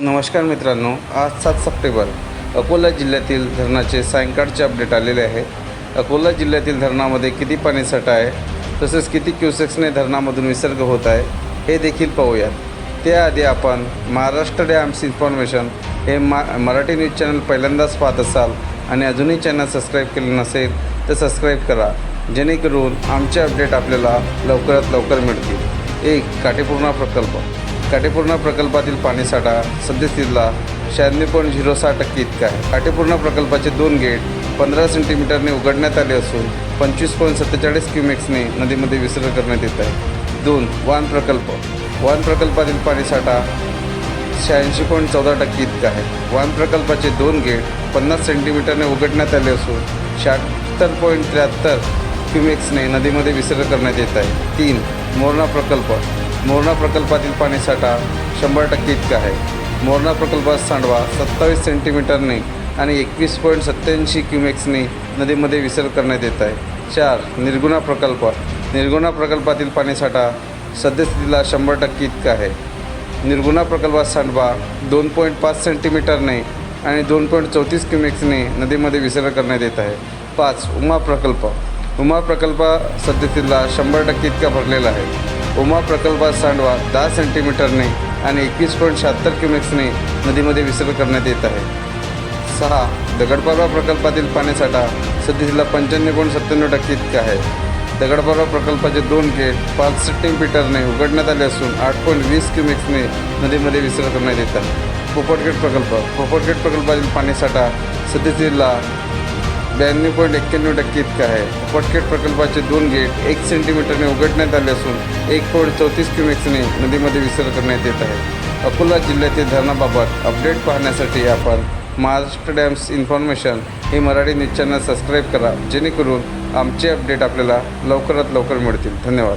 नमस्कार मित्रांनो आज सात सप्टेंबर अकोला जिल्ह्यातील धरणाचे सायंकाळचे अपडेट आलेले आहे. अकोला जिल्ह्यातील धरणामध्ये किती पाणीसाठा आहे तसेच किती क्युसेक्सने धरणामधून विसर्ग होत आहे हे देखील पाहूयात. त्याआधी आपण महाराष्ट्र डॅम्स इन्फॉर्मेशन हे मा मराठी न्यूज चॅनल पहिल्यांदाच पाहत असाल आणि अजूनही चॅनल सबस्क्राईब केले नसेल तर सबस्क्राईब करा जेणेकरून आमचे अपडेट आपल्याला लवकरात लवकर मिळतील. एक काटेपूर्णा प्रकल्प. काटेपूर्णा प्रकल्पातील पाणीसाठा सद्यस्थितीला शहाण्णव पॉईंट झिरो सहा टक्के इतका आहे. काटेपूर्णा प्रकल्पाचे दोन गेट पंधरा सेंटीमीटरने उघडण्यात आले असून पंचवीस पॉईंट सत्तेचाळीस क्युमेक्सने नदीमध्ये विसर्ग करण्यात येत आहे. दोन वान प्रकल्प. वान प्रकल्पातील पाणीसाठा शहाऐंशी पॉईंट चौदा टक्के इतका आहे. वान प्रकल्पाचे दोन गेट पन्नास सेंटीमीटरने उघडण्यात आले असून शहात्तर पॉईंट त्र्याहत्तर क्युमेक्सने नदीमध्ये विसर्ग करण्यात येत आहे. तीन मोरणा प्रकल्प. मोरणा प्रकल्पातील पाणीसाठा शंभर टक्के इतका आहे. मोरणा प्रकल्पात सांडवा सत्तावीस सेंटीमीटरने आणि एकवीस पॉईंट सत्त्याऐंशी क्युमेक्सने नदीमध्ये विसर्ग करण्यात येत आहे. चार निर्गुणा प्रकल्प. निर्गुणा प्रकल्पातील पाणीसाठा सद्यस्थितीला शंभर टक्के इतका आहे. निर्गुणा प्रकल्पात सांडवा दोन पॉईंट पाच सेंटीमीटरने आणि दोन पॉईंट चौतीस क्युमेक्सने नदीमध्ये विसर्ग करण्यात येत आहे. पाच उमा प्रकल्प. उमा प्रकल्प सद्यस्थितीला शंभर टक्के इतका भरलेला आहे. उमा प्रकल्पात सांडवा दहा सेंटीमीटरने आणि एकवीस पॉईंट शहात्तर क्युमेक्सने नदीमध्ये विसर्ग करण्यात येत आहे. सहा दगडपाडा प्रकल्पातील पाणीसाठा सध्याला पंच्याण्णव पॉईंट सत्त्याण्णव टक्के इतके आहे. दगडपाडा प्रकल्पाचे दोन गेट पाच सेंटीमीटरने उघडण्यात आले असून आठ पॉईंट वीस क्युमेक्सने नदीमध्ये विसर्ग करण्यात येत आहे. पोपटगेट प्रकल्प पोपटगेट प्रकल्पातील पाणीसाठा सध्याला ब्याण्णव पॉईंट एक्क्याण्णव टक्के इतकं आहे. पटकेट प्रकल्पाचे दोन गेट एक सेंटीमीटरने उघडण्यात आले असून एक पॉईंट चौतीस क्युमेक्सने नदीमध्ये विसर्ग करण्यात येत आहे. अकोला जिल्ह्यातील धरणाबाबत अपडेट पाहण्यासाठी आपण महाराष्ट्र डॅम्स इन्फॉर्मेशन हे मराठी न्यूज चॅनल सबस्क्राईब करा जेणेकरून आमचे अपडेट आपल्याला लवकरात लवकर मिळतील. धन्यवाद.